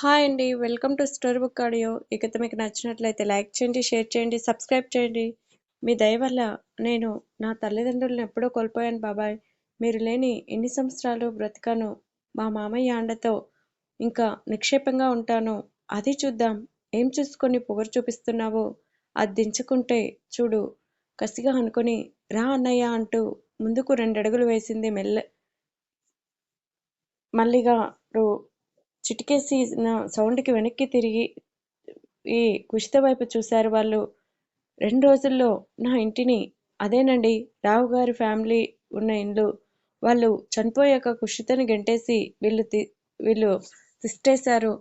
Hi అండి. Welcome to story book audio. ఇక మీకు నచ్చినట్లయితే లైక్ చేయండి షేర్ చేయండి సబ్స్క్రైబ్ చేయండి. మీ దయ వల్ల నేను నా తల్లిదండ్రులను ఎప్పుడో కోల్పోయాను బాబాయ్. మీరు లేని ఎన్ని సంవత్సరాలు బ్రతికాను మా మామయ్య అండతో ఇంకా నిక్షేపంగా ఉంటాను. అది చూద్దాం. ఏం చూసుకొని పొగరు చూపిస్తున్నావో? అది దించుకుంటే చూడు. కసిగా అనుకొని రా అన్నయ్య అంటూ ముందుకు రెండడుగులు వేసింది మెల్ల మల్లిగారు చిటికేసి సౌండ్కి వెనక్కి తిరిగి ఈ కుషిత వైపు చూశారు వాళ్ళు. రెండు రోజుల్లో నా ఇంటిని అదేనండి రావు గారి ఫ్యామిలీ ఉన్న ఇండ్లు. వాళ్ళు చనిపోయాక కుషితని గెంటేసి వీళ్ళు తి వీళ్ళు తిష్టేశారు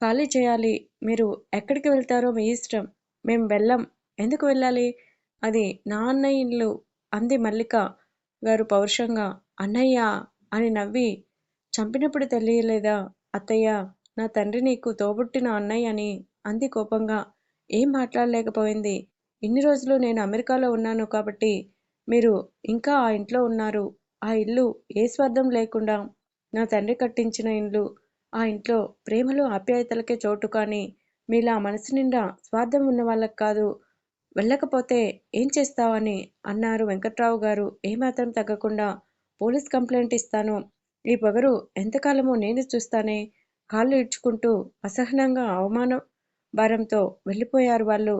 ఖాళీ చేయాలి. మీరు ఎక్కడికి వెళ్తారో మీ ఇష్టం. మేము వెళ్ళం. ఎందుకు వెళ్ళాలి? అది నా అన్నయ్య ఇల్లు అంది మల్లిక గారు పౌరుషంగా. అన్నయ్య అని నవ్వి చంపినప్పుడు తెలియలేదా? అత్తయ్య నా తండ్రి నీకు తోబుట్టిన అన్నయ్య అని అంది కోపంగా. ఏం మాట్లాడలేకపోయింది? ఇన్ని రోజులు నేను అమెరికాలో ఉన్నాను కాబట్టి మీరు ఇంకా ఆ ఇంట్లో ఉన్నారు. ఆ ఇల్లు ఏ స్వార్థం లేకుండా నా తండ్రి కట్టించిన ఇల్లు ఆ ఇంట్లో ప్రేమలు ఆప్యాయతలకే చోటు కానీ మీలా మనసు నిండా స్వార్థం ఉన్న వాళ్ళకి కాదు. వెళ్ళకపోతే ఏం చేస్తావని అన్నారు వెంకట్రావు గారు. ఏమాత్రం తగ్గకుండా పోలీస్ కంప్లైంట్ ఇస్తాను. ఈ పొగరు ఎంతకాలమో నేను చూస్తానే కాళ్ళు ఇడ్చుకుంటూ అసహనంగా అవమాన భారంతో వెళ్ళిపోయారు వాళ్ళు.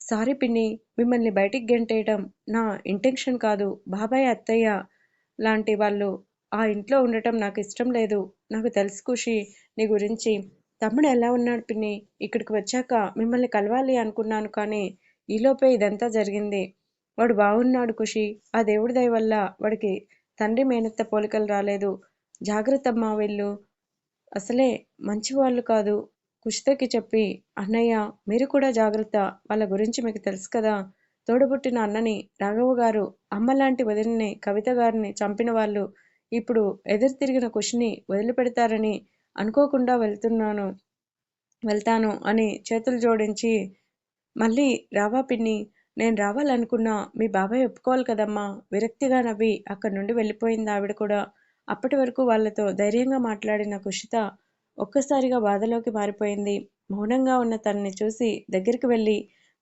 సారీ పిన్ని మిమ్మల్ని బయటికి గెంటేయడం నా ఇంటెన్షన్ కాదు. బాబాయ్ అత్తయ్య లాంటి వాళ్ళు ఆ ఇంట్లో ఉండటం నాకు ఇష్టం లేదు. నాకు తెలుసు ఖుషి నీ గురించి. తమ్ముడు ఎలా ఉన్నాడు పిన్ని? ఇక్కడికి వచ్చాక మిమ్మల్ని కలవాలి అనుకున్నాను కానీ ఈలోపే ఇదంతా జరిగింది. వాడు బాగున్నాడు ఖుషి. ఆ దేవుడి దయ వల్ల వాడికి తండ్రి మేనత్త పోలికలు రాలేదు. జాగ్రత్తమ్మా వీళ్ళు. అసలే మంచివాళ్ళు కాదు కుషితకి చెప్పి అన్నయ్య మీరు కూడా జాగ్రత్త. వాళ్ళ గురించి మీకు తెలుసు కదా. తోడుబుట్టిన అన్నని రాఘవ గారు అమ్మలాంటి వదిలిని కవిత గారిని చంపిన వాళ్ళు ఇప్పుడు ఎదురు తిరిగిన కుషిని వదిలిపెడతారని అనుకోకుండా వెళ్తున్నాను వెళ్తాను అని చేతులు జోడించి మళ్ళీ రావా పిన్ని. నేను రావాలనుకున్నా మీ బాబాయ్ ఒప్పుకోవాలి కదమ్మా. విరక్తిగా నవ్వి అక్కడి నుండి వెళ్ళిపోయింది ఆవిడ కూడా. అప్పటి వరకు వాళ్ళతో ధైర్యంగా మాట్లాడిన కుషిత ఒక్కసారిగా బాధలోకి మారిపోయింది. మౌనంగా ఉన్న తనని చూసి దగ్గరికి వెళ్ళి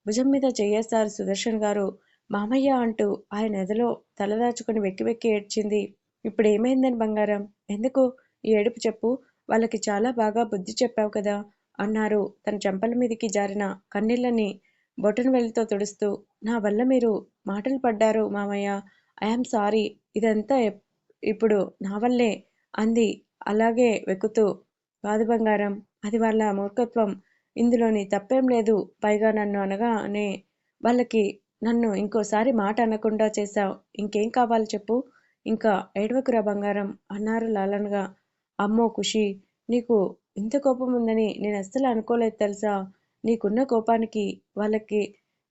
భుజం మీద చెయ్యేశారు సుదర్శన్ గారు. మామయ్య అంటూ ఆయన ఎదలో తలదాచుకుని వెక్కి వెక్కి ఏడ్చింది. ఇప్పుడు ఏమైందని బంగారం? ఎందుకు? ఈ ఏడుపు చెప్పు. వాళ్ళకి చాలా బాగా బుద్ధి చెప్పావు కదా అన్నారు. తన చెంపల మీదకి జారిన కన్నీళ్ళని బొటన్ వెళ్ళితో తుడుస్తూ నా వల్ల మీరు మాటలు పడ్డారు మామయ్య. I'm sorry. ఇదంతా ఇప్పుడు నా వల్లే అంది. అలాగే వెక్కుతూ కాదు బంగారం అది వాళ్ళ మూర్ఖత్వం. ఇందులోని తప్పేం లేదు. పైగా నన్ను అనగానే వాళ్ళకి నన్ను ఇంకోసారి మాట అనకుండా చేశావు. ఇంకేం కావాలి చెప్పు. ఇంకా ఏడవకురా బంగారం అన్నారు లాలన్గా. అమ్మో ఖుషి నీకు ఇంత కోపం ఉందని నేను అస్సలు అనుకోలేదు తెలుసా? నీకున్న కోపానికి వాళ్ళకి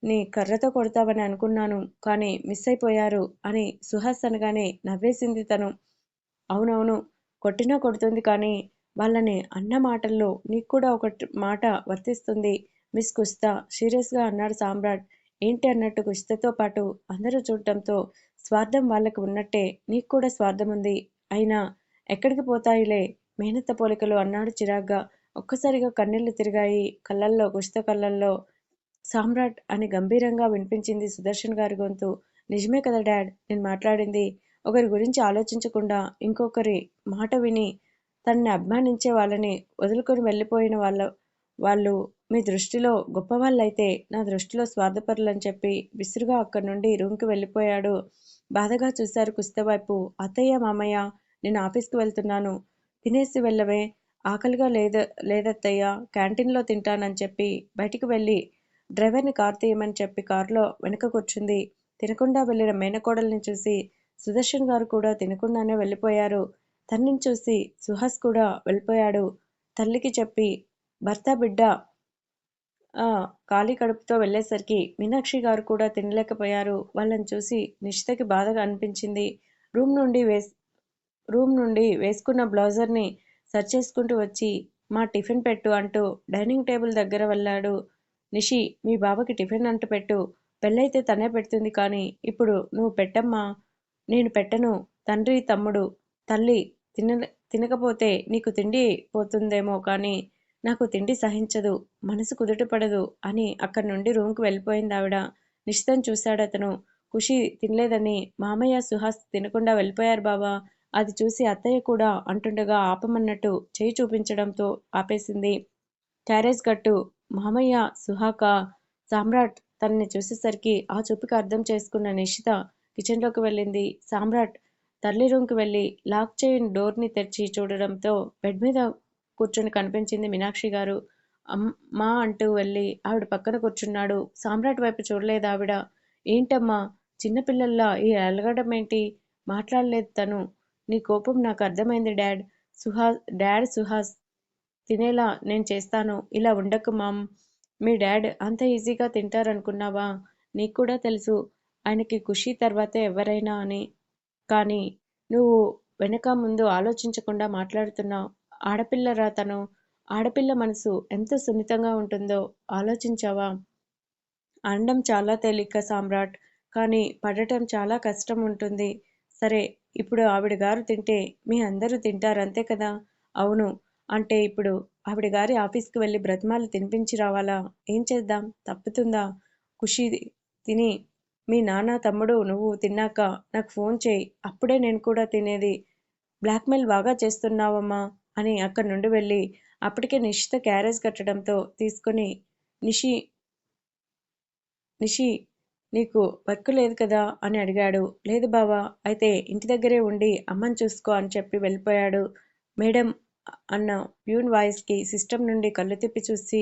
నీ కర్రతో కొడతావని అనుకున్నాను కానీ మిస్ అయిపోయారు అని సుహాస్ అనగానే నవ్వేసింది తను. అవునవును కొట్టినా కొడుతుంది కానీ వాళ్ళని అన్న మాటల్లో నీకు కూడా ఒక మాట వర్తిస్తుంది. మిస్ కుస్తా సీరియస్గా అన్నాడు సామ్రాట్. ఏంటి అన్నట్టు కుస్తతో పాటు అందరూ చూడటంతో స్వార్థం వాళ్ళకు ఉన్నట్టే నీకు కూడా స్వార్థం ఉంది. అయినా ఎక్కడికి పోతాయిలే? మేనత్త పోలికలు అన్నాడు చిరాగ్గా. ఒక్కసారిగా కన్నీళ్ళు తిరిగాయి. కళ్ళల్లో కుస్త కళ్ళల్లో సామ్రాట్ అని గంభీరంగా వినిపించింది సుదర్శన్ గారి గొంతు. నిజమే కదా డాడ్ నేను మాట్లాడింది. ఒకరి గురించి ఆలోచించకుండా ఇంకొకరి మాట విని తనని అభిమానించే వాళ్ళని వదులుకొని వెళ్ళిపోయిన వాళ్ళ వాళ్ళు మీ దృష్టిలో గొప్పవాళ్ళైతే నా దృష్టిలో స్వార్థపరులని చెప్పి విసురుగా అక్కడి నుండి రూమ్కి వెళ్ళిపోయాడు. బాధగా చూశారు కుస్తవైపు అత్తయ్య మామయ్య నేను ఆఫీస్కి వెళ్తున్నాను. తినేసి వెళ్ళవే. ఆకలిగా లేద లేదత్తయ్య క్యాంటీన్లో తింటానని చెప్పి బయటికి వెళ్ళి డ్రైవర్ని కార్ తీయమని చెప్పి కారులో వెనుక కూర్చుంది తినకుండా వెళ్ళిన మేనకోడల్ని చూసి సుదర్శన్ గారు కూడా తినకుండానే వెళ్ళిపోయారు. తన్నిని చూసి సుహాస్ కూడా వెళ్ళిపోయాడు. తల్లికి చెప్పి భర్త బిడ్డ. ఖాళీ కడుపుతో వెళ్ళేసరికి మీనాక్షి గారు కూడా తినలేకపోయారు. వాళ్ళని చూసి నిశ్చితకి బాధగా అనిపించింది. రూమ్ నుండి వేస్ రూమ్ నుండి వేసుకున్న బ్లౌజర్ని సర్చ్ చేసుకుంటూ వచ్చి మా టిఫిన్ పెట్టు అంటూ డైనింగ్ టేబుల్ దగ్గర వెళ్ళాడు. నిషి మీ బావకి టిఫిన్ అంట పెట్టు. పెళ్ళైతే తనే పెడుతుంది కానీ ఇప్పుడు నువ్వు పెట్టమ్మా. నేను పెట్టను. తండ్రి తమ్ముడు తల్లి తిన తినకపోతే నీకు తిండి పోతుందేమో కానీ నాకు తిండి సహించదు. మనసు కుదుటపడదు అని అక్కడి నుండి రూమ్కి వెళ్ళిపోయింది ఆవిడ. నిశ్చితం చూశాడు అతను. ఖుషి తినలేదని మామయ్య సుహాస్ తినకుండా వెళ్ళిపోయారు బావా. అది చూసి అత్తయ్య కూడా అంటుండగా ఆపమన్నట్టు చేయి చూపించడంతో ఆపేసింది. క్యారేజ్ గట్టు మామయ్య సుహాక సామ్రాట్ తనని చూసేసరికి ఆ చూపుకి అర్థం చేసుకున్న నిషిత కిచెన్లోకి వెళ్ళింది. సామ్రాట్ తల్లి రూమ్కి వెళ్ళి లాక్ చేయని డోర్ని తెరిచి చూడడంతో బెడ్ మీద కూర్చొని కనిపించింది మీనాక్షి గారు. అమ్మా అంటూ వెళ్ళి ఆవిడ పక్కన కూర్చున్నాడు. సామ్రాట్ వైపు చూడలేదు ఆవిడ. ఏంటమ్మా చిన్నపిల్లల్లా ఈ అలగడం ఏంటి? మాట్లాడలేదు తను. నీ కోపం నాకు అర్థమైంది డాడ్. సుహాస్ డాడ్ సుహాస్ తినేలా నేను చేస్తాను. ఇలా ఉండకు మామ్. మీ డాడ్ అంత ఈజీగా తింటారనుకున్నావా? నీకు కూడా తెలుసు. ఆయనకి ఖుషి తర్వాతే ఎవరైనా అని. కానీ నువ్వు వెనక ముందు ఆలోచించకుండా మాట్లాడుతున్నావు. ఆడపిల్లరా తను? ఆడపిల్ల మనసు ఎంత సున్నితంగా ఉంటుందో ఆలోచించావా? అనడం చాలా తేలిక సామ్రాట్. కానీ పడటం చాలా కష్టం ఉంటుంది. సరే ఇప్పుడు ఆవిడ గారు తింటే మీ అందరూ తింటారు అంతే కదా? అవును. అంటే ఇప్పుడు ఆవిడ గారి ఆఫీస్కి వెళ్ళి బ్రతిమాలు తినిపించి రావాలా? ఏం చేద్దాం? తప్పుతుందా? ఖుషి తిని మీ నాన్న తమ్ముడు నువ్వు తిన్నాక నాకు ఫోన్ చేయి. అప్పుడే నేను కూడా తినేది. బ్లాక్మెయిల్ బాగా చేస్తున్నావమ్మా అని అక్కడి నుండి వెళ్ళి అప్పటికే నిషిత క్యారేజ్ కట్టడంతో తీసుకొని నిషి నిషి నీకు వర్క్ లేదు కదా? అని అడిగాడు. లేదు బావా అయితే ఇంటి దగ్గరే ఉండి అమ్మని చూసుకో అని చెప్పి వెళ్ళిపోయాడు. మేడం అన్న ప్యూన్ వాయిస్కి సిస్టమ్ నుండి కళ్ళు తిప్పి చూసి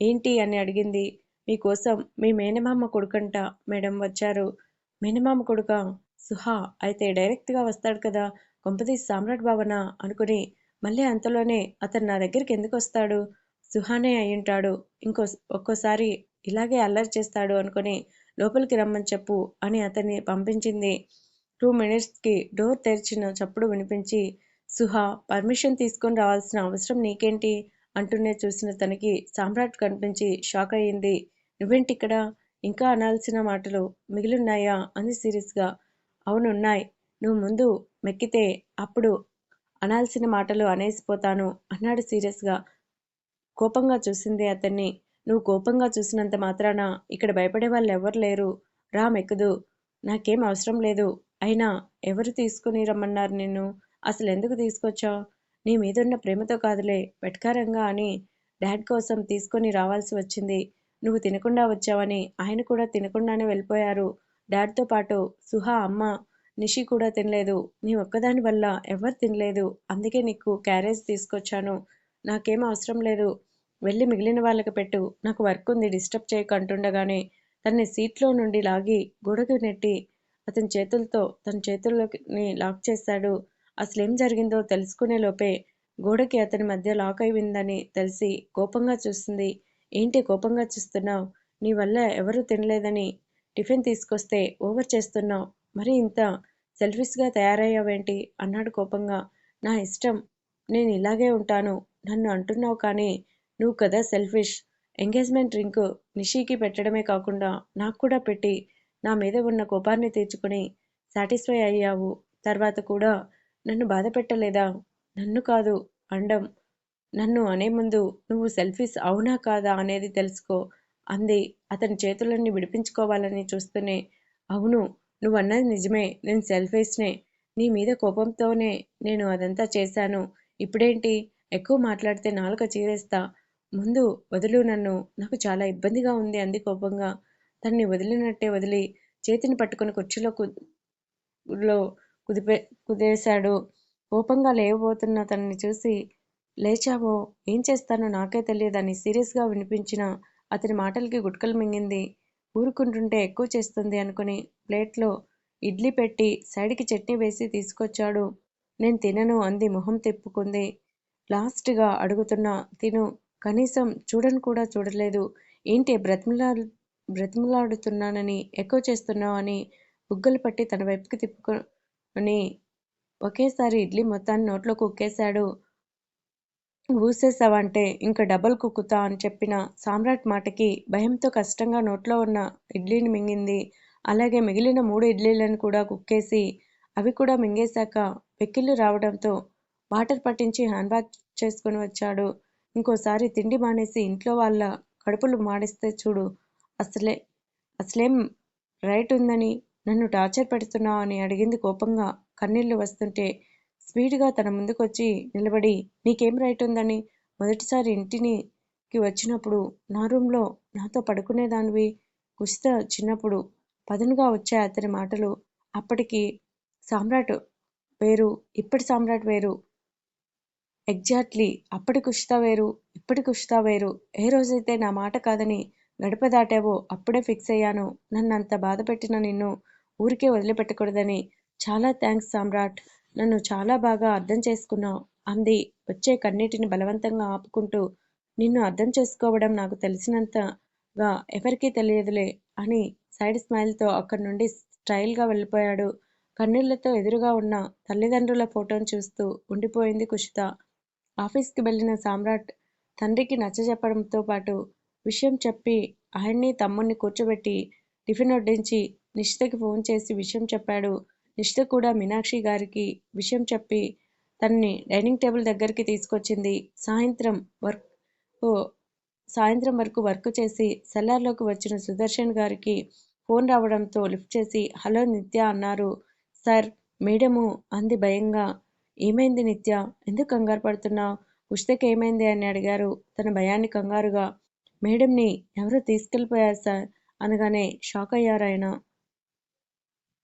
ఏంటి అని అడిగింది. మీకోసం మీ మేనమామ కొడుకంట మేడం వచ్చారు. మేనమామ కొడుక సుహా అయితే డైరెక్ట్గా వస్తాడు కదా కొంపదీసి సామ్రాట్ భావన అనుకుని మళ్ళీ అంతలోనే అతను నా దగ్గరికి ఎందుకు వస్తాడు? సుహానే అయ్యుంటాడు ఇంకో ఒక్కోసారి ఇలాగే అల్లరి చేస్తాడు అనుకుని లోపలికి రమ్మని చెప్పు అని అతన్ని పంపించింది. టూ మినిట్స్కి డోర్ తెరిచిన చప్పుడు వినిపించి సుహా పర్మిషన్ తీసుకొని రావాల్సిన అవసరం నీకేంటి? అంటూనే చూసిన తనకి సామ్రాట్ కనిపించి షాక్ అయ్యింది. నువ్వేంటి ఇక్కడ ఇంకా అనాల్సిన మాటలు మిగిలిన్నాయా? అంది సీరియస్గా అవునున్నాయి. నువ్వు ముందు మెక్కితే అప్పుడు అనాల్సిన మాటలు అనేసిపోతాను అన్నాడు సీరియస్గా కోపంగా చూసింది అతన్ని. నువ్వు కోపంగా చూసినంత మాత్రాన ఇక్కడ భయపడే వాళ్ళు ఎవరు లేరు. రా మెక్కుదు. నాకేం అవసరం లేదు. అయినా ఎవరు తీసుకుని రమ్మన్నారు నిన్ను? అసలు ఎందుకు తీసుకొచ్చావు? నీ మీదున్న ప్రేమతో కాదులే వెటకారంగా అని డాడ్ కోసం తీసుకొని రావాల్సి వచ్చింది. నువ్వు తినకుండా వచ్చావని ఆయన కూడా తినకుండానే వెళ్ళిపోయారు. డాడ్తో పాటు సుహా అమ్మ నిషి కూడా తినలేదు. నీ ఒక్కదాని వల్ల ఎవరు తినలేదు. అందుకే నీకు క్యారేజ్ తీసుకొచ్చాను. నాకేం అవసరం లేదు. వెళ్ళి మిగిలిన వాళ్ళకి పెట్టు. నాకు వర్క్ ఉంది డిస్టర్బ్ చేయకు అంటుండగానే తన్ని సీట్లో నుండి లాగి గోడకు నెట్టి అతని చేతులతో తన చేతుల్లోకి లాక్ చేశాడు. అసలేం జరిగిందో తెలుసుకునే లోపే గోడకి అతని మధ్య లాక్ అయిందని తెలిసి కోపంగా చూస్తుంది. ఏంటి కోపంగా చూస్తున్నావు? నీ వల్ల ఎవరూ తినలేదని టిఫిన్ తీసుకొస్తే ఓవర్ చేస్తున్నావు. మరి ఇంత సెల్ఫిష్గా తయారయ్యావేంటి? అన్నాడు కోపంగా. నా ఇష్టం. నేను ఇలాగే ఉంటాను. నన్ను అంటున్నావు కానీ నువ్వు కదా సెల్ఫిష్. ఎంగేజ్మెంట్ డ్రింక్ నిషికి పెట్టడమే కాకుండా నాకు కూడా పెట్టి నా మీద ఉన్న కోపాన్ని తీర్చుకుని సాటిస్ఫై అయ్యావు. తర్వాత కూడా నన్ను బాధ పెట్టలేదా? నన్ను కాదు అండం. నన్ను అనే ముందు నువ్వు సెల్ఫీస్ అవునా కాదా అనేది తెలుసుకో. అంది. అతని చేతులన్నీ విడిపించుకోవాలని చూస్తూనే. అవును నువ్వు అన్నది నిజమే. నేను సెల్ఫీస్నే. నీ మీద కోపంతోనే నేను అదంతా చేశాను. ఇప్పుడేంటి? ఎక్కువ మాట్లాడితే నాలుక చీరేస్తా. ముందు వదులు నన్ను. నాకు చాలా ఇబ్బందిగా ఉంది అంది కోపంగా. తన్ని వదిలినట్టే వదిలి చేతిని పట్టుకుని కుర్చీలో లో కుదిపే కుదేశాడు కోపంగా లేవబోతున్న తనని చూసి లేచావో? ఏం చేస్తానో నాకే తెలియదని సీరియస్గా వినిపించిన అతని మాటలకి గుట్కలు మింగింది. ఊరుకుంటుంటే ఎక్కువ చేస్తుంది అనుకుని ప్లేట్లో ఇడ్లీ పెట్టి సైడ్కి చట్నీ వేసి తీసుకొచ్చాడు. నేను తినను అంది మొహం తిప్పుకుంది. లాస్ట్గా అడుగుతున్నా తిను. కనీసం చూడను కూడా చూడలేదు. ఏంటి బ్రతిమలా బ్రతిమలాడుతున్నానని ఎక్కువ చేస్తున్నావు అని బుగ్గలు పట్టి తన వైపుకి అని ఒకేసారి ఇడ్లీ మొత్తాన్ని నోట్లో కుక్కేశాడు. ఊసేసావంటే ఇంకా డబల్ కుక్కుతా అని చెప్పిన సామ్రాట్ మాటకి భయంతో కష్టంగా నోట్లో ఉన్న ఇడ్లీని మింగింది. అలాగే మిగిలిన మూడు ఇడ్లీలను కూడా కుక్కేసి అవి కూడా మింగేశాక వెక్కిళ్ళు రావడంతో వాటర్ పట్టించి హ్యాండ్ బ్యాగ్ చేసుకుని వచ్చాడు. ఇంకోసారి తిండి మానేసి ఇంట్లో వాళ్ళ కడుపులు మాడిస్తే చూడు అసలే అసలేం రైట్ ఉందని నన్ను టార్చర్ పెడుతున్నావు అని అడిగింది కోపంగా. కన్నీళ్ళు వస్తుంటే స్పీడ్గా తన ముందుకొచ్చి నిలబడి నీకేం రైట్ ఉందని? మొదటిసారి ఇంటికి వచ్చినప్పుడు నా రూమ్లో నాతో పడుకునేదానివి? కుసిత చిన్నప్పుడు పదునుగా వచ్చాయి అతని మాటలు. అప్పటికి సామ్రాట్ వేరు ఇప్పటి సామ్రాట్ వేరు. ఎగ్జాక్ట్లీ అప్పటి కుషిత వేరు ఇప్పటి కుషిత వేరు. ఏ రోజైతే నా మాట కాదని గడప దాటావో అప్పుడే ఫిక్స్ అయ్యాను. నన్ను అంత బాధ పెట్టిన నిన్ను ఊరికే వదిలిపెట్టకూడదని. చాలా థ్యాంక్స్ సామ్రాట్. నన్ను చాలా బాగా అర్థం చేసుకున్నావు. అంది. వచ్చే కన్నీటిని బలవంతంగా ఆపుకుంటూ. నిన్ను అర్థం చేసుకోవడం నాకు తెలిసినంతగా ఎవరికీ తెలియదులే అని సైడ్ స్మైల్తో అక్కడి నుండి స్టైల్గా వెళ్ళిపోయాడు. కన్నీళ్ళతో ఎదురుగా ఉన్న తల్లిదండ్రుల ఫోటోను చూస్తూ ఉండిపోయింది కుషిత. ఆఫీస్కి వెళ్ళిన సామ్రాట్ తండ్రికి నచ్చజెప్పడంతో పాటు విషయం చెప్పి ఆయన్ని తమ్ముణ్ణి కూర్చోబెట్టి టిఫిన్ వడ్డించి నిషితకి ఫోన్ చేసి విషయం చెప్పాడు. నిషిత కూడా మీనాక్షి గారికి విషయం చెప్పి తనని డైనింగ్ టేబుల్ దగ్గరికి తీసుకొచ్చింది. సాయంత్రం వర్క్ సాయంత్రం వరకు వర్క్ చేసి సెల్లార్లోకి వచ్చిన సుదర్శన్ గారికి ఫోన్ రావడంతో లిఫ్ట్ చేసి హలో నిత్య అన్నారు. సార్ మేడము అంది భయంగా. ఏమైంది నిత్య? ఎందుకు కంగారు పడుతున్నావు? ఉషితకి ఏమైంది? అని అడిగారు. తన భయాన్ని కంగారుగా. మేడంని ఎవరో తీసుకెళ్ళిపోయారు సార్ అనగానే షాక్ అయ్యారు ఆయన.